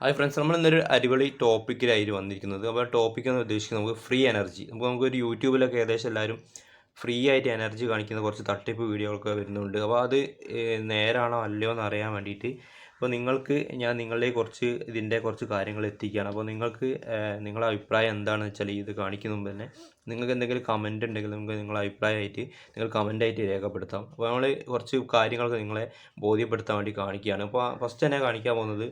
Hi friends നമ്മൾ ഇന്നൊരു അടിപൊളി ടോപ്പിക്കിലായിട്ട് വന്നിരിക്കുന്നത്. അപ്പോൾ ടോപ്പിക് എന്ന് ഉദ്ദേശിക്കുന്നത് നമുക്ക് ഫ്രീ എനർജി നമുക്ക് നമുക്കൊരു യൂട്യൂബിലൊക്കെ ഏകദേശം എല്ലാവരും ഫ്രീ ആയിട്ട് എനർജി കാണിക്കുന്ന കുറച്ച് തട്ടിപ്പ് വീഡിയോകളൊക്കെ വരുന്നുണ്ട്. അപ്പോൾ അത് നേരാണോ അല്ലയോ എന്ന് അറിയാൻ വേണ്ടിയിട്ട് അപ്പോൾ നിങ്ങൾക്ക് ഞാൻ നിങ്ങളുടെ കുറച്ച് ഇതിന്റെ കുറച്ച് കാര്യങ്ങൾ എത്തിക്കുകയാണ്. അപ്പോൾ നിങ്ങൾക്ക് നിങ്ങളുടെ അഭിപ്രായം എന്താണെന്ന് വെച്ചാൽ ഇത് കാണിക്കുന്ന മുമ്പ് തന്നെ നിങ്ങൾക്ക് എന്തെങ്കിലും കമന്റ് ഉണ്ടെങ്കിൽ നിങ്ങൾക്ക് നിങ്ങളുടെ അഭിപ്രായമായിട്ട് നിങ്ങൾ കമന്റായിട്ട് രേഖപ്പെടുത്താം. അപ്പോൾ നമ്മൾ കുറച്ച് കാര്യങ്ങളൊക്കെ നിങ്ങളെ ബോധ്യപ്പെടുത്താൻ വേണ്ടി കാണിക്കുകയാണ്. അപ്പോൾ ഫസ്റ്റ് തന്നെ കാണിക്കാൻ പോകുന്നത്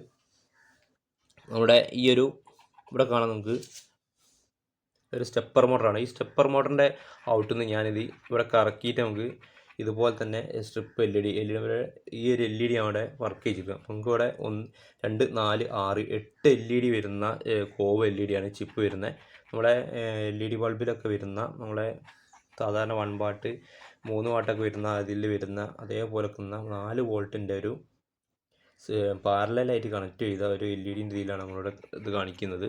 നമ്മുടെ ഈ ഒരു ഇവിടെ കാണാം നമുക്ക് ഒരു സ്റ്റെപ്പർ മോട്ടറാണ് ഈ സ്റ്റെപ്പർ മോട്ടറിന്റെ ഔട്ടിൽ നിന്ന് ഞാനിത് ഇവിടെ കറക്കിയിട്ട് നമുക്ക് ഇതുപോലെ തന്നെ strip L E D L E D ഈ ഒരു എൽ ഇ ഡി അവിടെ വർക്ക് ചെയ്തിരിക്കുക നമുക്ക് ഇവിടെ ഒന്ന് രണ്ട് നാല് ആറ് എട്ട് എൽ ഇ ഡി വരുന്ന കോവ് എൽ ഇ ഡി ആണ് ചിപ്പ് വരുന്നത്. നമ്മുടെ എൽ ഇ ഡി ബൾബിലൊക്കെ വരുന്ന നമ്മളെ സാധാരണ വൺ വാട്ട് മൂന്ന് വാട്ടൊക്കെ വരുന്ന അതിൽ വരുന്ന അതേപോലെ നാല് വോൾട്ടിന്റെ ഒരു പാരലായിട്ട് കണക്ട് ചെയ്ത ഒരു എൽ ഇ ഡിന്റെ രീതിയിലാണ് നമ്മളിവിടെ ഇത് കാണിക്കുന്നത്.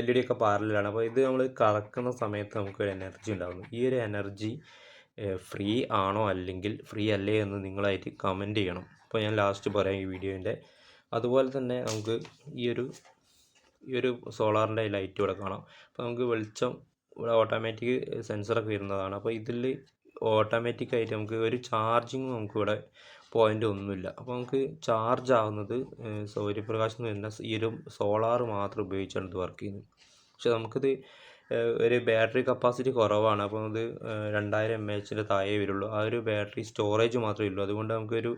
എൽ ഇ ഡി ഒക്കെ പാരലാണ് അപ്പോൾ ഇത് നമ്മൾ കറക്കുന്ന സമയത്ത് നമുക്ക് ഒരു എനർജി ഉണ്ടാകുന്നു ഈ ഒരു എനർജി ഫ്രീ ആണോ അല്ലെങ്കിൽ ഫ്രീ അല്ലേ എന്ന് നിങ്ങളായിട്ട് കമന്റ് ചെയ്യണം. അപ്പോൾ ഞാൻ ലാസ്റ്റ് പറയാം ഈ വീഡിയോന്റെ അതുപോലെ തന്നെ നമുക്ക് ഈ ഒരു ഈ ഒരു സോളാറിന്റെ ലൈറ്റ് ഇവിടെ കാണാം. അപ്പോൾ നമുക്ക് വെളിച്ചം ഇവിടെ ഓട്ടോമാറ്റിക് സെൻസറൊക്കെ വരുന്നതാണ്. അപ്പോൾ ഇതിൽ ഓട്ടോമാറ്റിക്കായിട്ട് നമുക്ക് ഒരു ചാർജിങ് നമുക്ക് ഇവിടെ പോയിന്റ് ഒന്നുമില്ല. അപ്പോൾ നമുക്ക് ചാർജ് ആവുന്നത് സൗര്യപ്രകാശം എന്ന് വരുന്ന ഈ ഒരു സോളാർ മാത്രം ഉപയോഗിച്ചാണ് ഇത് വർക്ക് ചെയ്യുന്നത്. പക്ഷെ നമുക്കിത് ഒരു ബാറ്ററി കപ്പാസിറ്റി കുറവാണ്. അപ്പോൾ അത് രണ്ടായിരം എം എച്ചിന്റെ താഴെ വരുള്ളൂ. ആ ഒരു ബാറ്ററി സ്റ്റോറേജ് മാത്രമേ ഉള്ളൂ. അതുകൊണ്ട് നമുക്കൊരു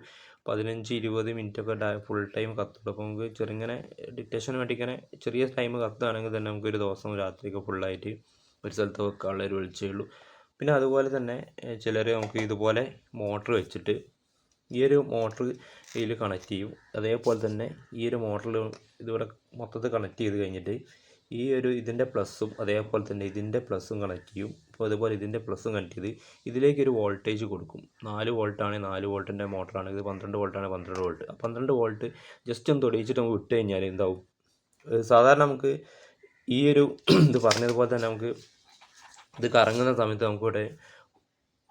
പതിനഞ്ച് ഇരുപത് മിനിറ്റ് ഒക്കെ ഫുൾ ടൈം കത്തുള്ളൂ. അപ്പോൾ നമുക്ക് ചെറിയങ്ങനെ ഡിറ്റക്ഷൻ വേണ്ടി ഇങ്ങനെ ചെറിയ ടൈം കത്തുകയാണെങ്കിൽ തന്നെ നമുക്കൊരു ദിവസം രാത്രിയൊക്കെ ഫുള്ളായിട്ട് ഒരു സ്ഥലത്ത് വെക്കാനുള്ള ഒരു വെളിച്ചേ ഉള്ളൂ. പിന്നെ അതുപോലെ തന്നെ ചിലർ നമുക്ക് ഇതുപോലെ മോട്ടർ വെച്ചിട്ട് ഈ ഒരു മോട്ടർ ഇതിൽ കണക്ട് ചെയ്യും. അതേപോലെ തന്നെ ഈ ഒരു മോട്ടറിൽ ഇതിവിടെ മൊത്തത്തിൽ കണക്ട് ചെയ്ത് കഴിഞ്ഞിട്ട് ഈ ഒരു ഇതിന്റെ പ്ലസ്സും അതേപോലെ തന്നെ ഇതിന്റെ പ്ലസ്സും കണക്ട് ചെയ്യും. അപ്പോൾ അതുപോലെ ഇതിന്റെ പ്ലസ്സും കണക്ട് ചെയ്ത് ഇതിലേക്ക് ഒരു വോൾട്ടേജ് കൊടുക്കും. നാല് വോൾട്ടാണെങ്കിൽ നാല് വോൾട്ടിന്റെ മോട്ടറാണ് ഇത് പന്ത്രണ്ട് വോൾട്ടാണ് പന്ത്രണ്ട് വോൾട്ട് പന്ത്രണ്ട് വോൾട്ട് ജസ്റ്റ് ഒന്ന് തൊടിയിച്ചിട്ട് നമുക്ക് വിട്ട് കഴിഞ്ഞാൽ എന്താവും? സാധാരണ നമുക്ക് ഈ ഒരു ഇത് പറഞ്ഞതുപോലെ തന്നെ നമുക്ക് ഇത് കറങ്ങുന്ന സമയത്ത് നമുക്കിവിടെ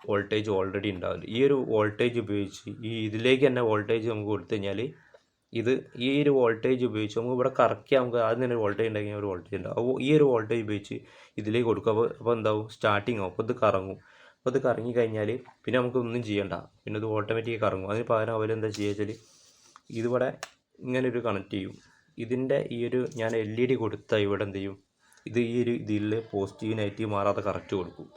വോൾട്ടേജ് ഓൾറെഡി ഉണ്ടാവില്ല. ഈ ഒരു വോൾട്ടേജ് ഉപയോഗിച്ച് ഈ ഇതിലേക്ക് തന്നെ വോൾട്ടേജ് നമുക്ക് കൊടുത്തു കഴിഞ്ഞാൽ ഇത് ഈ ഒരു വോൾട്ടേജ് ഉപയോഗിച്ച് നമുക്ക് ഇവിടെ കറക്കിയാൽ നമുക്ക് ആദ്യം തന്നെ വോൾട്ടേജ് ഉണ്ടെങ്കിൽ ഒരു വോൾട്ടേജ് ഉണ്ടാവും. അപ്പോൾ ഈ ഒരു വോൾട്ടേജ് ഉപയോഗിച്ച് ഇതിലേക്ക് കൊടുക്കും. അപ്പോൾ അപ്പോൾ എന്താവും? സ്റ്റാർട്ടിങ് ആവും. അപ്പോൾ ഇത് കറങ്ങും. അപ്പോൾ ഇത് കറങ്ങി കഴിഞ്ഞാൽ പിന്നെ നമുക്ക് ഒന്നും ചെയ്യണ്ട. പിന്നെ ഇത് ഓട്ടോമാറ്റിക് കറങ്ങും. അതിന് പകരം അവരെന്താ ചെയ്യുക വെച്ചാൽ ഇതിവിടെ ഇങ്ങനെ ഒരു കണക്ട് ചെയ്യും. ഇതിന്റെ ഈ ഒരു ഞാൻ എൽ ഇ ഡി കൊടുത്താൽ ഇവിടെ എന്ത് ചെയ്യും? ഇത് ഈ ഒരു ഇതിൽ പോസിറ്റീവ് നെഗറ്റീവ് മാറാതെ കറക്റ്റ് കൊടുക്കും.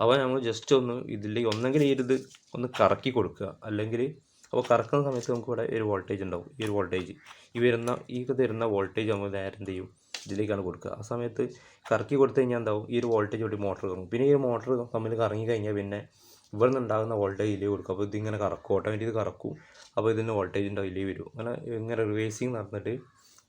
അപ്പോൾ നമ്മൾ ജസ്റ്റ് ഒന്ന് ഇതിൽ ഒന്നെങ്കിൽ ഈ ഇത് ഒന്ന് കറക്കി കൊടുക്കുക. അല്ലെങ്കിൽ അപ്പോൾ കറക്കുന്ന സമയത്ത് നമുക്ക് ഇവിടെ ഒരു വോൾട്ടേജ് ഉണ്ടാവും. ഈ ഒരു വോൾട്ടേജ് ഈ വരുന്ന ഈ തരുന്ന വോൾട്ടേജ് നമ്മൾ നേരെ എന്ത് ചെയ്യും? ഇതിലേക്കാണ് കൊടുക്കുക. ആ സമയത്ത് കറക്കി കൊടുത്തു കഴിഞ്ഞാൽ എന്താവും? ഈ ഒരു വോൾട്ടേജ് കൂടി മോട്ടർ കറങ്ങും. പിന്നെ ഈ മോട്ടർ തമ്മിൽ കറങ്ങി കഴിഞ്ഞാൽ പിന്നെ ഇവിടെ നിന്ന് ഉണ്ടാകുന്ന വോൾട്ടേജ് ഇല്ലേ കൊടുക്കും. അപ്പോൾ ഇതിങ്ങനെ കറക്കും. ഓട്ടോമാറ്റിക് കറക്കും. അപ്പോൾ ഇതിന് വോൾട്ടേജ് ഉണ്ടാവും. ഇല്ലേ വരും. അങ്ങനെ ഇങ്ങനെ റിവേഴ്സിങ് നടന്നിട്ട്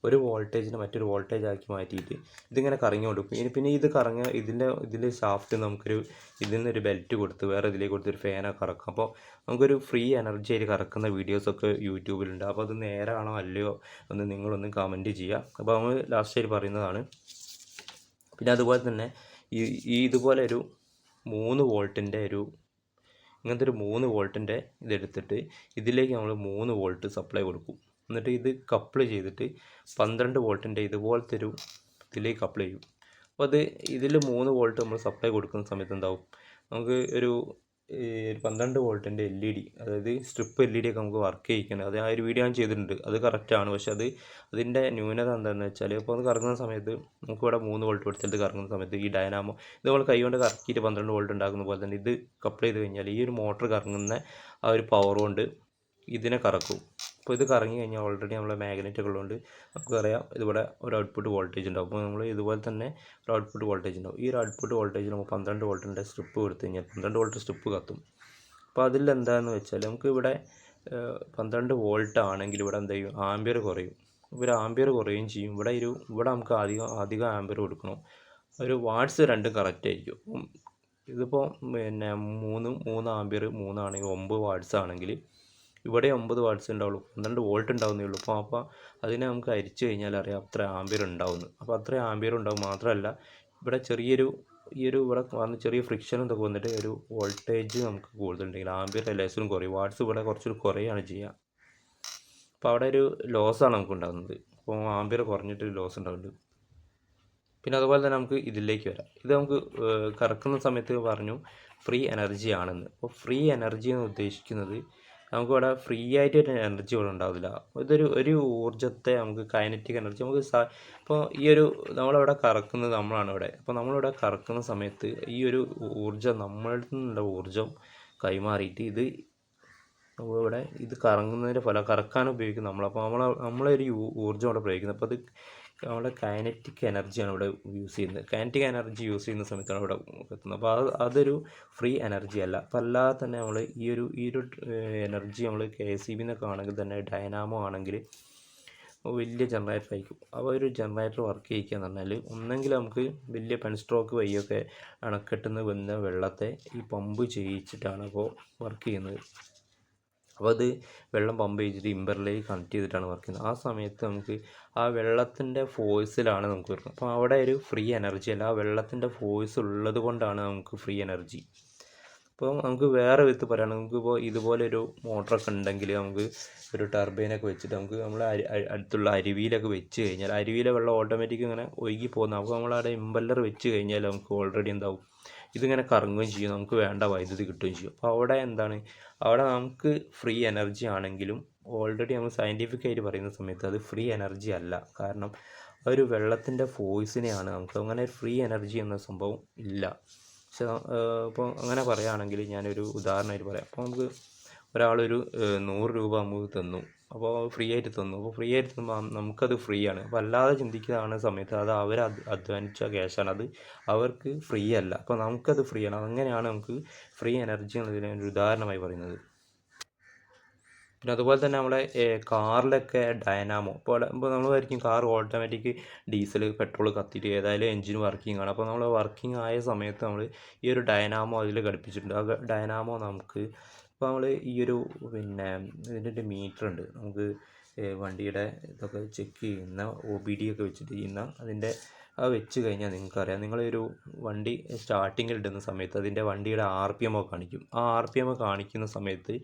ഒരു വോൾട്ടേജിനെ മറ്റൊരു വോൾട്ടേജ് ആക്കി മാറ്റിയിട്ട് ഇതിങ്ങനെ കറങ്ങി കൊടുക്കും ഇനി പിന്നെ ഇത് കറങ്ങ ഇതിന്റെ ഇതിന്റെ ഷാഫ്റ്റ് നമുക്കൊരു ഇതിൽ നിന്നൊരു ബെൽറ്റ് കൊടുത്ത് വേറെ ഇതിലേക്ക് കൊടുത്ത് ഒരു ഫാനൊക്കെ കറക്കും. അപ്പോൾ നമുക്കൊരു ഫ്രീ എനർജി ആയിട്ട് കറക്കുന്ന വീഡിയോസൊക്കെ യൂട്യൂബിലുണ്ട് അപ്പോൾ അത് നേരാണോ അല്ലയോ ഒന്ന് നിങ്ങളൊന്ന് കമന്റ് ചെയ്യുക. അപ്പോൾ നമ്മൾ ലാസ്റ്റ് ആയിട്ട് പറയുന്നതാണ് പിന്നെ അതുപോലെ തന്നെ ഈ ഈ ഇതുപോലെ ഒരു മൂന്ന് വോൾട്ടിന്റെ ഒരു ഇങ്ങനത്തെ ഒരു മൂന്ന് വോൾട്ടിന്റെ ഇതെടുത്തിട്ട് ഇതിലേക്ക് നമ്മൾ മൂന്ന് വോൾട്ട് സപ്ലൈ കൊടുക്കും. എന്നിട്ട് ഇത് കപ്പിൾ ചെയ്തിട്ട് പന്ത്രണ്ട് വോൾട്ടിന്റെ ഇതുപോലത്തെ ഒരു ഇതിലേക്ക് കപ്പിൾ ചെയ്യും. അപ്പോൾ അത് ഇതിൽ മൂന്ന് വോൾട്ട് നമ്മൾ സപ്ലൈ കൊടുക്കുന്ന സമയത്ത് എന്താവും? നമുക്ക് ഒരു ഒരു പന്ത്രണ്ട് വോൾട്ടിന്റെ എൽ ഇ ഡി അതായത് സ്ട്രിപ്പ് എൽ ഇ ഡി ഒക്കെ നമുക്ക് വർക്ക് ചെയ്യിക്കണം. അത് ആ ഒരു വീഡിയോ ഞാൻ ചെയ്തിട്ടുണ്ട്. അത് കറക്റ്റാണ് പക്ഷെ അത് അതിന്റെ ന്യൂനത എന്താണെന്ന് വെച്ചാൽ ഇപ്പോൾ അത് കറങ്ങുന്ന സമയത്ത് നമുക്ക് ഇവിടെ മൂന്ന് വോൾട്ട് കൊടുത്തിട്ട് കറങ്ങുന്ന സമയത്ത് ഈ ഡയനാമോ ഇത് നമ്മൾ കൈകൊണ്ട് കറക്കിയിട്ട് പന്ത്രണ്ട് വോൾട്ട് ഉണ്ടാക്കുന്ന പോലെ തന്നെ ഇത് കപ്പിൾ ചെയ്ത് കഴിഞ്ഞാൽ ഈ ഒരു മോട്ടർ കറങ്ങുന്ന ആ ഒരു പവർ കൊണ്ട് ഇതിനെ കറക്കും. അപ്പോൾ ഇത് കറങ്ങി കഴിഞ്ഞാൽ ഓൾറെഡി നമ്മൾ മാഗ്നറ്റ് ഉള്ളതുകൊണ്ട് നമുക്കറിയാം ഇതിവിടെ ഒരു ഔട്ട്പുട്ട് വോൾട്ടേജ് ഉണ്ടാവും. അപ്പോൾ നമ്മൾ ഇതുപോലെ തന്നെ ഒരു ഔട്ട്പുട്ട് വോൾട്ടേജ് ഉണ്ടാവും. ഈ ഒരു ഔട്ട്പുട്ട് വോൾട്ടേജ് നമുക്ക് പന്ത്രണ്ട് വോൾട്ടിന്റെ സ്ട്രിപ്പ് കൊടുത്തു കഴിഞ്ഞാൽ പന്ത്രണ്ട് വോൾട്ട് സ്ട്രിപ്പ് കത്തും. അപ്പോൾ അതിൽ എന്താണെന്ന് വെച്ചാൽ നമുക്ക് ഇവിടെ പന്ത്രണ്ട് വോൾട്ട് ആണെങ്കിൽ ഇവിടെ എന്ത് ചെയ്യും? ആംബിയർ കുറയും. ഒരു ആംബിയർ കുറയുകയും ചെയ്യും. ഇവിടെ ഒരു ഇവിടെ നമുക്ക് അധികം അധികം ആംബിയർ കൊടുക്കണം. ഒരു വാട്ട്സ് രണ്ടും കറക്റ്റ് ആയിരിക്കും. ഇതിപ്പോൾ പിന്നെ മൂന്ന് മൂന്ന് ആംബിയർ മൂന്നാണെങ്കിൽ ഒമ്പത് വാട്ട്സ് ആണെങ്കിൽ ഇവിടെ ഒമ്പത് വാട്ട്സ് ഉണ്ടാവുള്ളൂ. പന്ത്രണ്ട് വോൾട്ട് ഉണ്ടാവുന്നേ ഉള്ളൂ. അപ്പോൾ അപ്പോൾ അതിനെ നമുക്ക് അരിച്ചു കഴിഞ്ഞാൽ അറിയാം അത്ര ആംബിയർ ഉണ്ടാവുന്നു. അപ്പോൾ അത്ര ആംബിയർ ഉണ്ടാവും മാത്രമല്ല ഇവിടെ ചെറിയൊരു ഈ ഒരു ഇവിടെ വന്ന് ചെറിയ ഫ്രിക്ഷൻ ഇതൊക്കെ വന്നിട്ട് ഒരു വോൾട്ടേജ് നമുക്ക് കൂടുതലുണ്ടെങ്കിൽ ആംബിയർ ലേസറും കുറയും. വാട്ട്സ് ഇവിടെ കുറച്ചുകൂടി കുറയുകയാണ് ചെയ്യുക. അപ്പോൾ അവിടെ ഒരു ലോസാണ് നമുക്ക് ഉണ്ടാകുന്നത് അപ്പോൾ ആംബിയർ കുറഞ്ഞിട്ട് ലോസ് ഉണ്ടാവുന്നുണ്ട്. പിന്നെ അതുപോലെ തന്നെ നമുക്ക് ഇതിലേക്ക് വരാം. ഇത് നമുക്ക് കറക്കുന്ന സമയത്ത് പറഞ്ഞു ഫ്രീ എനർജി ആണെന്ന്. അപ്പോൾ ഫ്രീ എനർജി എന്ന് ഉദ്ദേശിക്കുന്നത് നമുക്കിവിടെ ഫ്രീ ആയിട്ട് ഒരു എനർജി ഇവിടെ ഉണ്ടാവില്ല ഇതൊരു ഒരു ഊർജത്തെ നമുക്ക് കൈനറ്റിക് എനർജി നമുക്ക് സാ ഇപ്പോൾ ഈ ഒരു നമ്മളിവിടെ കറക്കുന്നത് നമ്മളാണ് ഇവിടെ അപ്പോൾ നമ്മളിവിടെ കറക്കുന്ന സമയത്ത് ഈ ഒരു ഊർജം നമ്മളിൽ നിന്നുള്ള ഊർജം കൈമാറിയിട്ട് ഇത് ഇവിടെ ഇത് കറങ്ങുന്നതിന്റെ ഫലം കറക്കാൻ ഉപയോഗിക്കുന്നത് നമ്മൾ അപ്പോൾ നമ്മൾ നമ്മളൊരു ഊർജം അവിടെ പ്രയോഗിക്കുന്നത്. അപ്പോൾ അത് നമ്മുടെ കൈനറ്റിക് എനർജിയാണ് ഇവിടെ യൂസ് ചെയ്യുന്നത്. കൈനറ്റിക് എനർജി യൂസ് ചെയ്യുന്ന സമയത്താണ് ഇവിടെ എത്തുന്നത്. അപ്പോൾ അത് അതൊരു ഫ്രീ എനർജി അല്ല. അപ്പോൾ അല്ലാതെ തന്നെ നമ്മൾ ഈ ഒരു ഈ ഒരു എനർജി നമ്മൾ കെ എസ് സി ബി എന്നൊക്കെ ആണെങ്കിൽ തന്നെ ഡൈനാമോ ആണെങ്കിൽ വലിയ ജനറേറ്റർ ആയിരിക്കും. അപ്പോൾ ഒരു ജനറേറ്റർ വർക്ക് ചെയ്യിക്കുക എന്ന് പറഞ്ഞാൽ ഒന്നെങ്കിൽ നമുക്ക് വലിയ പെൻ സ്ട്രോക്ക് വഴിയൊക്കെ അണക്കെട്ടുന്ന വന്ന വെള്ളത്തെ ഈ പമ്പ് ചെയ്യിച്ചിട്ടാണ് അപ്പോൾ വർക്ക് ചെയ്യുന്നത്. അപ്പോൾ അത് വെള്ളം പമ്പ് ചെയ്തിട്ട് ഇമ്പറിലേക്ക് കണക്ട് ചെയ്തിട്ടാണ് വർക്ക് ചെയ്യുന്നത്. ആ സമയത്ത് നമുക്ക് ആ വെള്ളത്തിന്റെ ഫോഴ്സിലാണ് നമുക്ക് വരുന്നത്. അപ്പോൾ അവിടെ ഒരു ഫ്രീ എനർജി അല്ല. ആ വെള്ളത്തിന്റെ ഫോഴ്സ് ഉള്ളത് കൊണ്ടാണ് നമുക്ക് ഫ്രീ എനർജി അപ്പോൾ നമുക്ക് വേറെ വിധത്തിൽ പറയുകയാണെങ്കിൽ നമുക്കിപ്പോൾ ഇതുപോലെ ഒരു മോട്ടറൊക്കെ ഉണ്ടെങ്കിൽ നമുക്ക് ഒരു ടർബൈനൊക്കെ വെച്ചിട്ട് നമുക്ക് നമ്മൾ അടുത്തുള്ള അരുവിയിലൊക്കെ വെച്ച് കഴിഞ്ഞാൽ അരുവിയിലെ വെള്ളം ഓട്ടോമാറ്റിക് ഇങ്ങനെ ഒഴുകി പോകുന്ന അപ്പോൾ നമ്മളവിടെ ഇമ്പല്ലർ വെച്ച് കഴിഞ്ഞാൽ നമുക്ക് ഓൾറെഡി എന്താവും? ഇതിങ്ങനെ കറങ്ങുകയും ചെയ്യും. നമുക്ക് വേണ്ട വൈദ്യുതി കിട്ടുകയും ചെയ്യും. അപ്പോൾ അവിടെ എന്താണ്? അവിടെ നമുക്ക് ഫ്രീ എനർജി ആണെങ്കിലും ഓൾറെഡി നമ്മൾ സയന്റിഫിക് ആയിട്ട് പറയുന്ന സമയത്ത് അത് ഫ്രീ എനർജി അല്ല. കാരണം ഒരു വെള്ളത്തിന്റെ ഫോഴ്സിനെയാണ് നമുക്ക് അങ്ങനെ ഫ്രീ എനർജി എന്ന സംഭവം ഇല്ല. പക്ഷെ ഇപ്പോൾ അങ്ങനെ പറയുകയാണെങ്കിൽ ഞാനൊരു ഉദാഹരണമായിട്ട് പറയാം. അപ്പോൾ നമുക്ക് ഒരാളൊരു നൂറ് രൂപ നമുക്ക് തന്നു. അപ്പോൾ ഫ്രീ ആയിട്ട് തന്നു. അപ്പോൾ ഫ്രീ ആയിട്ട് തന്നു നമുക്കത് ഫ്രീ ആണ്. അപ്പോൾ അല്ലാതെ ചിന്തിക്കുന്നതാണ് സമയത്ത് അത് അവർ അധ്വാനിച്ച ക്യാഷാണ് അത് അവർക്ക് ഫ്രീ അല്ല. അപ്പോൾ നമുക്കത് ഫ്രീ ആണ്. അങ്ങനെയാണ് നമുക്ക് ഫ്രീ എനർജി എന്നതിന് ഒരു ഉദാഹരണമായി പറയുന്നത്. പിന്നെ അതുപോലെ തന്നെ നമ്മളെ കാറിലൊക്കെ ഡയനാമോ ഇപ്പോൾ ഇപ്പോൾ നമ്മൾ വരയ്ക്കും കാർ ഓട്ടോമാറ്റിക് ഡീസൽ പെട്രോൾ കത്തിയിട്ട് ഏതായാലും എഞ്ചിൻ വർക്കിംഗ് ആണ്. അപ്പോൾ നമ്മൾ വർക്കിംഗ് ആയ സമയത്ത് നമ്മൾ ഈ ഒരു ഡയനാമോ അതിൽ ഘടിപ്പിച്ചിട്ടുണ്ട്. ആ ഡയനാമോ നമുക്ക് ഇപ്പോൾ നമ്മൾ ഈ ഒരു പിന്നെ ഇതിന്റെ ഒരു മീറ്റർ ഉണ്ട്. നമുക്ക് വണ്ടിയുടെ ഇതൊക്കെ ചെക്ക് ചെയ്യുന്ന ഒ ബി ഡി ഒക്കെ വെച്ചിട്ട് ചെയ്യുന്ന അതിന്റെ അത് വെച്ച് കഴിഞ്ഞാൽ നിങ്ങൾക്കറിയാം. നിങ്ങളൊരു വണ്ടി സ്റ്റാർട്ടിങ്ങിൽ ഇടുന്ന സമയത്ത് അതിന്റെ വണ്ടിയുടെ ആർ പി എം ഒക്കെ കാണിക്കും. ആ ആർ പി എം കാണിക്കുന്ന സമയത്ത്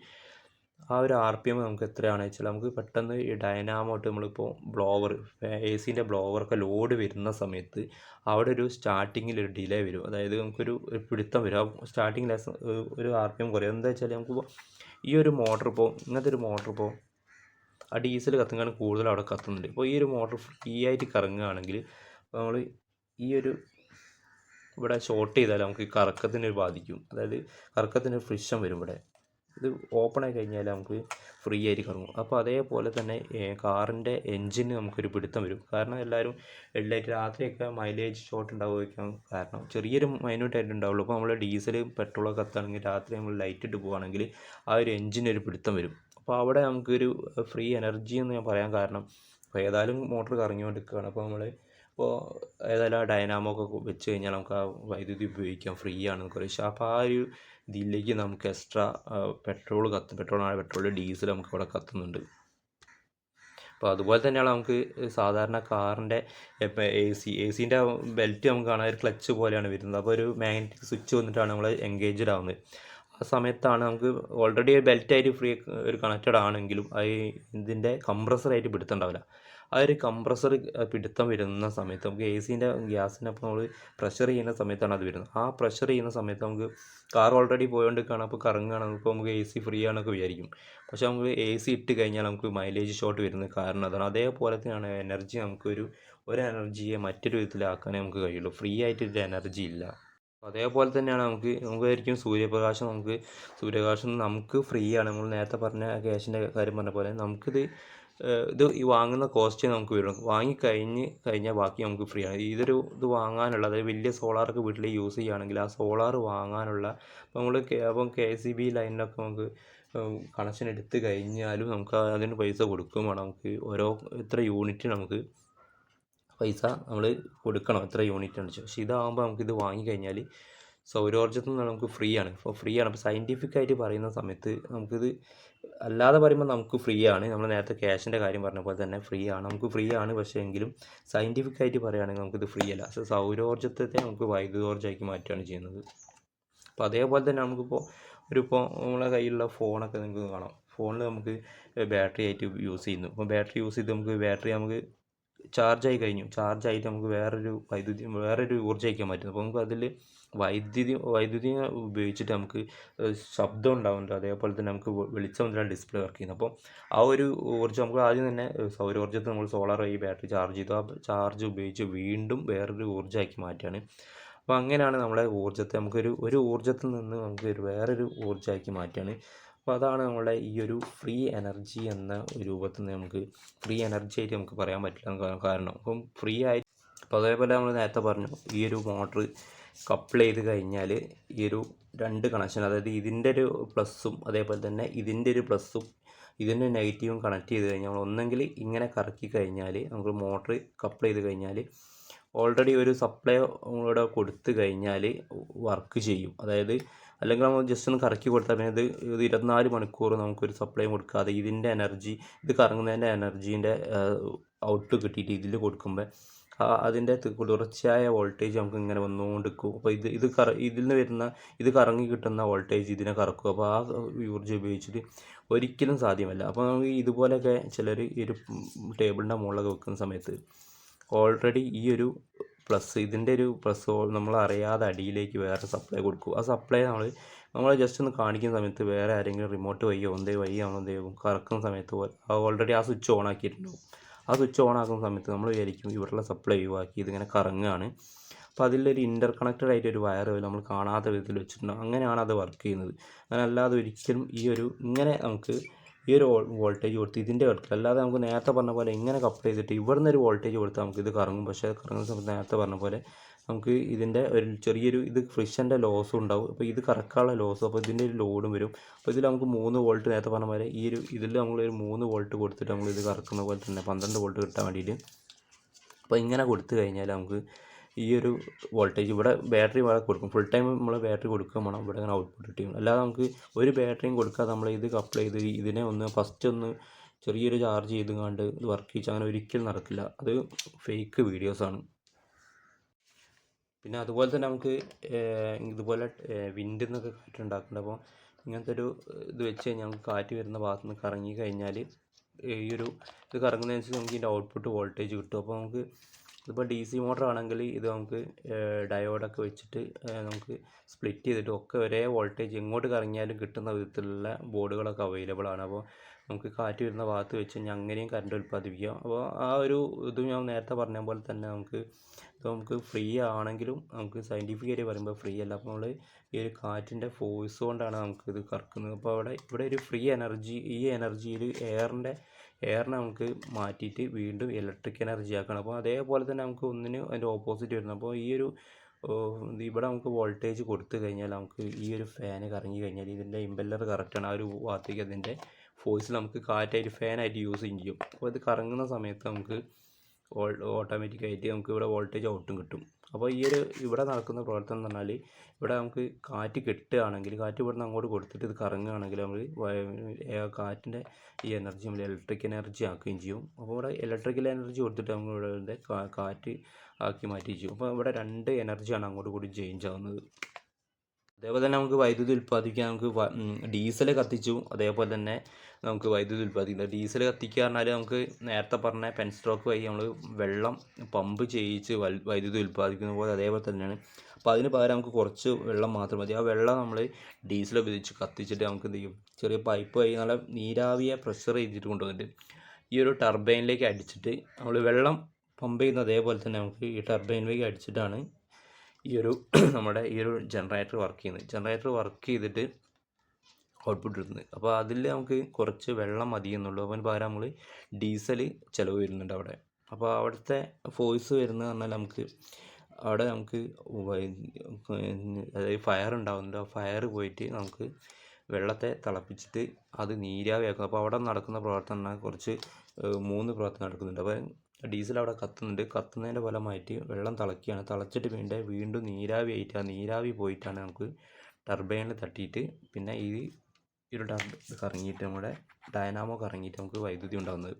ആ ഒരു ആർ പി എം നമുക്ക് എത്രയാണെന്ന് വെച്ചാൽ നമുക്ക് പെട്ടെന്ന് ഈ ഡൈനാമോട്ട് നമ്മളിപ്പോൾ ബ്ലോവർ എ സിന്റെ ബ്ലോവറൊക്കെ ലോഡ് വരുന്ന സമയത്ത് അവിടെ ഒരു സ്റ്റാർട്ടിങ്ങിൽ ഒരു ഡിലേ വരും. അതായത് നമുക്കൊരു പിടുത്തം വരും. ആ സ്റ്റാർട്ടിങ്ങിൽ ഒരു ആർ പി എം കുറയും. എന്താ വെച്ചാൽ നമുക്ക് ഈ ഒരു മോട്ടർ ഇപ്പോൾ ഇങ്ങനത്തെ ഒരു മോട്ടർ ഇപ്പോൾ ആ ഡീസൽ കത്തുകയാണ് കൂടുതൽ അവിടെ കത്തുന്നുണ്ട്. ഇപ്പോൾ ഈ ഒരു മോട്ടർ ഫ്രീ ആയിട്ട് കറങ്ങുകയാണെങ്കിൽ നമ്മൾ ഈ ഒരു ഇവിടെ ഷോർട്ട് ചെയ്താൽ നമുക്ക് കറക്കത്തിന് ബാധിക്കും. അതായത് കറക്കത്തിന് ഫ്രിക്ഷൻ വരും ഇവിടെ. ഇത് ഓപ്പൺ ആയി കഴിഞ്ഞാൽ നമുക്ക് ഫ്രീ ആയി കറങ്ങും അപ്പോൾ അതേപോലെ തന്നെ കാറിന്റെ എൻജിന് നമുക്കൊരു പിടുത്തം വരും. കാരണം എല്ലാവരും ഹെഡ്ലൈറ്റ് രാത്രിയൊക്കെ മൈലേജ് ഷോർട്ട് ഉണ്ടാവുകയൊക്കെയാണ് കാരണം. ചെറിയൊരു മൈന്യൂട്ട് ആയിട്ട് ഉണ്ടാവുള്ളൂ. അപ്പോൾ നമ്മൾ ഡീസൽ പെട്രോളൊക്കെ കത്താണെങ്കിൽ രാത്രി നമ്മൾ ലൈറ്റ് ഇട്ട് പോകുകയാണെങ്കിൽ ആ ഒരു എൻജിനൊരു പിടുത്തം വരും. അപ്പോൾ അവിടെ നമുക്കൊരു ഫ്രീ എനർജി എന്ന് ഞാൻ പറയാൻ കാരണം. ഇപ്പോൾ ഏതായാലും മോട്ടർ കറങ്ങിക്കൊണ്ടിരിക്കുകയാണ്. അപ്പോൾ നമ്മൾ ഇപ്പോൾ ഏതായാലും ആ ഡൈനാമോ ഒക്കെ വെച്ച് കഴിഞ്ഞാൽ നമുക്ക് ആ വൈദ്യുതി ഉപയോഗിക്കാം ഫ്രീ ആണ് നമുക്ക് പക്ഷേ അപ്പോൾ ആ ഒരു ഇതിലേക്ക് നമുക്ക് എക്സ്ട്രാ പെട്രോൾ കത്ത് പെട്രോളാണ് പെട്രോൾ ഡീസൽ നമുക്ക് ഇവിടെ കത്തുന്നുണ്ട്. അപ്പോൾ അതുപോലെ തന്നെയാണ് നമുക്ക് സാധാരണ കാറിന്റെ എ സി എ സീന്റെ ബെൽറ്റ് നമുക്ക് കാണാൻ ഒരു ക്ലച്ച് പോലെയാണ് വരുന്നത്. അപ്പോൾ ഒരു മാഗ്നറ്റിക് സ്വിച്ച് വന്നിട്ടാണ് നമ്മൾ എൻഗേജ്ഡ് ആവുന്നത്. ആ സമയത്താണ് നമുക്ക് ഓൾറെഡി ബെൽറ്റായിട്ട് ഫ്രീ ഒരു കണക്റ്റഡ് ആണെങ്കിലും അത് ഇതിന്റെ കംപ്രസറായിട്ട് പിടുത്തുണ്ടാവില്ല ആ ഒരു കംപ്രസർ പിടുത്തം വരുന്ന സമയത്ത് നമുക്ക് എ സീന്റെ ഗ്യാസിനൊപ്പം നമ്മൾ പ്രഷർ ചെയ്യുന്ന സമയത്താണ് അത് വരുന്നത്. ആ പ്രഷർ ചെയ്യുന്ന സമയത്ത് നമുക്ക് കാർ ഓൾറെഡി പോയോണ്ടിരിക്കുകയാണ് അപ്പോൾ കറങ്ങുകയാണ് ഇപ്പോൾ നമുക്ക് എ സി ഫ്രീ ആണെന്നൊക്കെ വിചാരിക്കും. പക്ഷേ നമുക്ക് എ സി ഇട്ട് കഴിഞ്ഞാൽ നമുക്ക് മൈലേജ് ഷോട്ട് വരുന്ന കാരണം അതാണ്. അതേപോലെ തന്നെയാണ് എനർജി നമുക്കൊരു ഒരു എനർജിയെ മറ്റൊരു വിധത്തിലാക്കാനേ നമുക്ക് കഴിയുള്ളൂ. ഫ്രീ ആയിട്ട് ഒരു എനർജി ഇല്ല. അതേപോലെ തന്നെയാണ് നമുക്ക് നമുക്ക് ആയിരിക്കും സൂര്യപ്രകാശം നമുക്ക് സൂര്യപ്രകാശം നമുക്ക് ഫ്രീ ആണ്. നമ്മൾ നേരത്തെ പറഞ്ഞ ക്യാഷിന്റെ കാര്യം പറഞ്ഞ പോലെ നമുക്കിത് ഇത് ഈ വാങ്ങുന്ന കോസ്റ്റ് നമുക്ക് വരും. വാങ്ങിക്കഴിഞ്ഞ് കഴിഞ്ഞാൽ ബാക്കി നമുക്ക് ഫ്രീ ആണ്. ഇതൊരു ഇത് വാങ്ങാനുള്ള അതായത് വലിയ സോളാറൊക്കെ വീട്ടിൽ യൂസ് ചെയ്യുകയാണെങ്കിൽ ആ സോളാർ വാങ്ങാനുള്ള അപ്പോൾ നമ്മൾ അപ്പം കെ സി ബി ലൈനിലൊക്കെ നമുക്ക് കണക്ഷൻ എടുത്ത് കഴിഞ്ഞാലും നമുക്ക് അതിന് പൈസ കൊടുക്കും വേണം. നമുക്ക് ഓരോ എത്ര യൂണിറ്റ് നമുക്ക് പൈസ നമ്മൾ കൊടുക്കണം. എത്ര യൂണിറ്റ് ഉണ്ട് പക്ഷേ ഇതാകുമ്പോൾ നമുക്കിത് വാങ്ങിക്കഴിഞ്ഞാൽ സൗരോർജത്തിൽ നിന്ന് നമുക്ക് ഫ്രീ ആണ്. ഇപ്പോൾ ഫ്രീ ആണ്. അപ്പോൾ സയന്റിഫിക് ആയിട്ട് പറയുന്ന സമയത്ത് നമുക്കിത് അല്ലാതെ പറയുമ്പോൾ നമുക്ക് ഫ്രീ ആണ്. നമ്മൾ നേരത്തെ ക്യാഷിന്റെ കാര്യം പറഞ്ഞ പോലെ തന്നെ ഫ്രീ ആണ്. നമുക്ക് ഫ്രീ ആണ്. പക്ഷേ എങ്കിലും സയന്റിഫിക് ആയിട്ട് പറയുകയാണെങ്കിൽ നമുക്കിത് ഫ്രീ അല്ല. സോ സൗരോർജത്തെ നമുക്ക് വൈദ്യുതോർജമാക്കി മാറ്റുകയാണ് ചെയ്യുന്നത്. അപ്പോൾ അതേപോലെ തന്നെ നമുക്കിപ്പോൾ ഒരു ഇപ്പോൾ നമ്മളെ കയ്യിലുള്ള ഫോണൊക്കെ നിങ്ങൾക്ക് കാണാം. ഫോണിൽ നമുക്ക് ബാറ്ററി ആയിട്ട് യൂസ് ചെയ്യുന്നു. അപ്പോൾ ബാറ്ററി യൂസ് ചെയ്ത് നമുക്ക് ബാറ്ററി നമുക്ക് ചാർജ് ആയി കഴിഞ്ഞു. ചാർജ് ആയിട്ട് നമുക്ക് വേറൊരു വൈദ്യുതി വേറൊരു ഊർജം അയക്കാൻ പറ്റും അപ്പോൾ നമുക്ക് അതിൽ വൈദ്യുതി വൈദ്യുതി ഉപയോഗിച്ചിട്ട് നമുക്ക് ശബ്ദം ഉണ്ടാവുന്നുണ്ട്. അതേപോലെ തന്നെ നമുക്ക് വെളിച്ചം വന്നിട്ടാണ് ഡിസ്പ്ലേ വർക്ക് ചെയ്യുന്നത്. അപ്പോൾ ആ ഒരു ഊർജം നമുക്ക് ആദ്യം തന്നെ സൗരോർജത്തെ നമ്മൾ സോളാർ വഴി ബാറ്ററി ചാർജ് ചെയ്തു. ആ ചാർജ് ഉപയോഗിച്ച് വീണ്ടും വേറൊരു ഊർജമാക്കി മാറ്റുകയാണ്. അപ്പോൾ അങ്ങനെയാണ് നമ്മളെ ഊർജത്തെ നമുക്കൊരു ഒരു ഊർജത്തിൽ നിന്ന് നമുക്ക് ഒരു വേറൊരു ഊർജമാക്കി മാറ്റുകയാണ്. അപ്പോൾ അതാണ് നമ്മളെ ഈ ഒരു ഫ്രീ എനർജി എന്ന രൂപത്തിൽ നിന്ന് നമുക്ക് ഫ്രീ എനർജി ആയിട്ട് നമുക്ക് പറയാൻ പറ്റില്ല കാരണം. അപ്പം ഫ്രീ ആയി അപ്പോൾ അതേപോലെ നമ്മൾ നേരത്തെ പറഞ്ഞു ഈ ഒരു മോട്ടർ കപ്പിൾ ചെയ്ത് കഴിഞ്ഞാൽ ഈ ഒരു രണ്ട് കണക്ഷൻ അതായത് ഇതിന്റെ ഒരു പ്ലസ്സും അതേപോലെ തന്നെ ഇതിന്റെ ഒരു പ്ലസ്സും ഇതിന്റെ നെഗറ്റീവും കണക്ട് ചെയ്ത് കഴിഞ്ഞാൽ നമ്മൾ ഒന്നെങ്കിൽ ഇങ്ങനെ കറക്കി കഴിഞ്ഞാൽ നമുക്ക് മോട്ടർ കപ്പിൾ ചെയ്ത് കഴിഞ്ഞാൽ ഓൾറെഡി ഒരു സപ്ലൈ നമ്മളിവിടെ കൊടുത്തു കഴിഞ്ഞാൽ വർക്ക് ചെയ്യും. അതായത് അല്ലെങ്കിൽ നമ്മൾ ജസ്റ്റ് ഒന്ന് കറക്കി കൊടുത്താൽ പിന്നെ ഇത് ഇത് ഇരുപത്തിനാല് മണിക്കൂർ നമുക്കൊരു സപ്ലൈ കൊടുക്കാതെ ഇതിന്റെ എനർജി ഇത് കറങ്ങുന്നതിന്റെ എനർജീന്റെ ഔട്ട് കിട്ടിയിട്ട് ഇതിൽ കൊടുക്കുമ്പോൾ അതിന്റെ തുടർച്ചയായ വോൾട്ടേജ് നമുക്ക് ഇങ്ങനെ വന്നുകൊണ്ടിരിക്കും. അപ്പോൾ ഇത് ഇത് കറ ഇതിൽ നിന്ന് വരുന്ന ഇത് കറങ്ങി കിട്ടുന്ന വോൾട്ടേജ് ഇതിനെ കറക്കും. അപ്പോൾ ആ ഊർജം ഉപയോഗിച്ചിട്ട് ഒരിക്കലും സാധ്യമല്ല. അപ്പോൾ നമുക്ക് ഇതുപോലെയൊക്കെ ചിലർ ഈ ഒരു ടേബിളിന്റെ മുകളിലൊക്കെ വെക്കുന്ന സമയത്ത് ഓൾറെഡി ഈ ഒരു പ്ലസ് ഇതിന്റെ ഒരു പ്ലസ് നമ്മൾ അറിയാതെ അടിയിലേക്ക് വേറെ സപ്ലൈ കൊടുക്കും. ആ സപ്ലൈ നമ്മൾ നമ്മൾ ജസ്റ്റ് ഒന്ന് കാണിക്കുന്ന സമയത്ത് വേറെ ആരെങ്കിലും റിമോട്ട് വഴിയോ എന്തേ വഴിയോ എന്തേ കറക്കുന്ന സമയത്ത് ഓൾറെഡി ആ സ്വിച്ച് ഓൺ ആക്കിയിട്ടുണ്ടാവും. ആ സ്വിച്ച് ഓൺ ആക്കുന്ന സമയത്ത് നമ്മൾ വിചാരിക്കും ഇവിടെയുള്ള സപ്ലൈ ഒഴിവാക്കി ഇതിങ്ങനെ കറങ്ങുകയാണ്. അപ്പോൾ അതിലൊരു ഇന്റർ കണക്റ്റഡ് ആയിട്ട് ഒരു വയർ നമ്മൾ കാണാത്ത വിധത്തിൽ വെച്ചിട്ടുണ്ടോ. അങ്ങനെയാണ് അത് വർക്ക് ചെയ്യുന്നത്. അങ്ങനെ അല്ലാതെ ഒരിക്കലും ഈ ഒരു ഇങ്ങനെ നമുക്ക് ഈ ഒരു വോൾട്ടേജ് കൊടുത്ത് ഇതിന്റെ കൊടുക്കില്ല അല്ലാതെ നമുക്ക് നേരത്തെ പറഞ്ഞ പോലെ ഇങ്ങനെ കപ്പ് ചെയ്തിട്ട് ഇവിടുന്ന് ഒരു വോൾട്ടേജ് കൊടുത്താൽ നമുക്ക് ഇത് കറങ്ങും. പക്ഷേ കറങ്ങുന്ന സമയത്ത് നേരത്തെ പറഞ്ഞ പോലെ നമുക്ക് ഇതിന്റെ ഒരു ചെറിയൊരു ഇത് ഫ്രിക്ഷന്റെ ലോസും ഉണ്ടാവും. അപ്പോൾ ഇത് കറക്കാനുള്ള ലോസ് അപ്പോൾ ഇതിന്റെ ഒരു ലോഡും വരും. അപ്പോൾ ഇതിൽ നമുക്ക് മൂന്ന് വോൾട്ട് നേരത്തെ പറഞ്ഞ പോലെ ഈ ഒരു ഇതിൽ നമ്മൾ ഒരു മൂന്ന് വോൾട്ട് കൊടുത്തിട്ട് നമ്മൾ ഇത് കറക്കുന്ന പോലെ തന്നെ പന്ത്രണ്ട് വോൾട്ട് കിട്ടാൻ വേണ്ടിയിട്ട് അപ്പോൾ ഇങ്ങനെ കൊടുത്തു കഴിഞ്ഞാൽ നമുക്ക് ഈ ഒരു വോൾട്ടേജ് ഇവിടെ ബാറ്ററി വേറെ കൊടുക്കും. ഫുൾ ടൈം നമ്മൾ ബാറ്ററി കൊടുക്കുക വേണം ഇവിടെ അങ്ങനെ ഔട്ട്പുട്ട് കിട്ടും അല്ലാതെ നമുക്ക് ഒരു ബാറ്ററിയും കൊടുക്കാതെ നമ്മൾ ഇത് കപ്പിൾ ചെയ്ത് ഇതിനെ ഒന്ന് ഫസ്റ്റ് ഒന്ന് ചെറിയൊരു ചാർജ് ചെയ്ത് കണ്ട് വർക്ക് ചെയ്യിച്ച് അങ്ങനെ ഒരിക്കലും നടക്കില്ല. അത് ഫേക്ക് വീഡിയോസാണ് പിന്നെ അതുപോലെ തന്നെ നമുക്ക് ഇതുപോലെ വിൻഡിൽ നിന്നൊക്കെ കാറ്റുണ്ടാക്കുന്നുണ്ട് അപ്പോൾ ഇങ്ങനത്തെ ഒരു ഇത് വെച്ച് കഴിഞ്ഞാൽ നമുക്ക് കാറ്റ് വരുന്ന ഭാഗത്ത് നിന്ന് കറങ്ങി കഴിഞ്ഞാൽ ഈ ഒരു ഇത് കറങ്ങുന്നതനുസരിച്ച് നമുക്ക് ഇതിന്റെ ഔട്ട്പുട്ട് വോൾട്ടേജ് കിട്ടും. അപ്പോൾ നമുക്ക് ഇതിപ്പോൾ ഡി സി മോട്ടർ ആണെങ്കിൽ ഇത് നമുക്ക് ഡയോഡൊക്കെ വെച്ചിട്ട് നമുക്ക് സ്പ്ലിറ്റ് ചെയ്തിട്ട് ഒക്കെ ഒരേ വോൾട്ടേജ് എങ്ങോട്ട് കറങ്ങിയാലും കിട്ടുന്ന വിധത്തിലുള്ള ബോർഡുകളൊക്കെ അവൈലബിൾ ആണ്. അപ്പോൾ നമുക്ക് കാറ്റ് വരുന്ന ഭാഗത്ത് വെച്ച് കഴിഞ്ഞാൽ അങ്ങനെയും കറണ്ട് ഉൽപ്പാദിപ്പിക്കാം. അപ്പോൾ ആ ഒരു ഇത് ഞാൻ നേരത്തെ പറഞ്ഞ പോലെ തന്നെ നമുക്ക് ഇപ്പോൾ നമുക്ക് ഫ്രീ ആണെങ്കിലും നമുക്ക് സയന്റിഫിക്കായിട്ട് പറയുമ്പോൾ ഫ്രീ അല്ല. അപ്പോൾ നമ്മൾ ഈ ഒരു കാറ്റിന്റെ ഫോഴ്സ് കൊണ്ടാണ് നമുക്ക് ഇത് കറക്കുന്നത്. അപ്പോൾ അവിടെ ഇവിടെ ഒരു ഫ്രീ എനർജി ഈ എനർജിയിൽ എയറിന്റെ എയറിനെ നമുക്ക് മാറ്റിയിട്ട് വീണ്ടും ഇലക്ട്രിക് എനർജി ആക്കണം. അപ്പോൾ അതേപോലെ തന്നെ നമുക്ക് ഒന്നിന് അതിന്റെ ഓപ്പോസിറ്റ് വരുന്നത് അപ്പോൾ ഈ ഒരു ഇവിടെ നമുക്ക് വോൾട്ടേജ് കൊടുത്തു കഴിഞ്ഞാൽ നമുക്ക് ഈ ഒരു ഫാന് കറങ്ങി കഴിഞ്ഞാൽ ഇതിന്റെ ഇമ്പല്ലർ കറക്റ്റാണ് ആ ഒരു ഭാഗത്തേക്ക് അതിന്റെ ഫോഴ്സിൽ നമുക്ക് കാറ്റായിട്ട് ഫാനായിട്ട് യൂസ് ചെയ്യും. അപ്പോൾ ഇത് കറങ്ങുന്ന സമയത്ത് നമുക്ക് ഓട്ടോമാറ്റിക്കായിട്ട് നമുക്ക് ഇവിടെ വോൾട്ടേജ് ഔട്ടും കിട്ടും. അപ്പോൾ ഈ ഒരു ഇവിടെ നടക്കുന്ന പ്രവർത്തനം എന്ന് പറഞ്ഞാൽ ഇവിടെ നമുക്ക് കാറ്റ് കിട്ടുകയാണെങ്കിൽ കാറ്റ് ഇവിടുന്ന് അങ്ങോട്ട് കൊടുത്തിട്ട് ഇത് കറങ്ങുകയാണെങ്കിൽ നമ്മൾ കാറ്റിന്റെ ഈ എനർജി നമ്മൾ ഇലക്ട്രിക് എനർജി ആക്കുകയും ചെയ്യും. അപ്പോൾ ഇവിടെ ഇലക്ട്രിക്കൽ എനർജി കൊടുത്തിട്ട് നമ്മൾ ഇവിടെ കാറ്റ് ആക്കി മാറ്റി ചെയ്യും. അപ്പോൾ ഇവിടെ രണ്ട് എനർജിയാണ് അങ്ങോട്ട് കൂടി ചേഞ്ച് ആവുന്നത്. അതേപോലെ തന്നെ നമുക്ക് വൈദ്യുതി ഉൽപ്പാദിപ്പിക്കാൻ നമുക്ക് ഡീസൽ കത്തിച്ചു. അതേപോലെ തന്നെ നമുക്ക് വൈദ്യുതി ഉൽപ്പാദിക്കുന്നത് ഡീസൽ കത്തിക്കുക പറഞ്ഞാൽ നമുക്ക് നേരത്തെ പറഞ്ഞ പെൻ സ്ട്രോക്ക് വഴി നമ്മൾ വെള്ളം പമ്പ് ചെയ്യിച്ച് വൈദ്യുതി ഉൽപ്പാദിക്കുന്ന പോലെ അതേപോലെ തന്നെയാണ്. അപ്പോൾ അതിന് പകരം നമുക്ക് കുറച്ച് വെള്ളം മാത്രം മതി. ആ വെള്ളം നമ്മൾ ഡീസൽ ഉപയോഗിച്ച് കത്തിച്ചിട്ട് നമുക്ക് എന്ത് ചെയ്യും? ചെറിയ പൈപ്പ് വഴി നല്ല നീരാവിയെ പ്രഷർ ചെയ്തിട്ട് കൊണ്ടുവന്നിട്ട് ഈ ഒരു ടർബൈനിലേക്ക് അടിച്ചിട്ട് നമ്മൾ വെള്ളം പമ്പ് ചെയ്യുന്ന അതേപോലെ തന്നെ നമുക്ക് ഈ ടർബൈനിലേക്ക് അടിച്ചിട്ടാണ് ഈ ഒരു നമ്മുടെ ഈ ഒരു ജനറേറ്റർ വർക്ക് ചെയ്യുന്നത്. ജനറേറ്റർ വർക്ക് ചെയ്തിട്ട് ഔട്ട്പുട്ട് ഇടുന്നത്. അപ്പോൾ അതിൽ നമുക്ക് കുറച്ച് വെള്ളം മതി എന്നുള്ളൂ. അപ്പോൾ പകരം നമ്മൾ ഡീസൽ ചിലവ് വരുന്നുണ്ട് അവിടെ. അപ്പോൾ അവിടുത്തെ ഫോഴ്സ് വരുന്നത് പറഞ്ഞാൽ നമുക്ക് അവിടെ നമുക്ക് അതായത് ഫയർ ഉണ്ടാകുന്നുണ്ട് ആ ഫയർ പോയിട്ട് നമുക്ക് വെള്ളത്തെ തിളപ്പിച്ചിട്ട് അത് നീരാവിയാക്കും അപ്പോൾ അവിടെ നടക്കുന്ന പ്രവർത്തനം കുറച്ച് മൂന്ന് പ്രവർത്തനം നടക്കുന്നുണ്ട്. അപ്പോൾ ഡീസൽ അവിടെ കത്തുന്നുണ്ട്. കത്തുന്നതിന്റെ ഫലമായിട്ട് വെള്ളം തിളക്കുകയാണ് തിളച്ചിട്ട് വീണ്ടും വീണ്ടും നീരാവി ആയിട്ട് ആ നീരാവി പോയിട്ടാണ് നമുക്ക് ടർബൈനിൽ തട്ടിയിട്ട് പിന്നെ ഈ ഒരു ടർബ് കറങ്ങിയിട്ട് നമ്മുടെ ഡയനാമോ കറങ്ങിയിട്ട് നമുക്ക് വൈദ്യുതി ഉണ്ടാകുന്നത്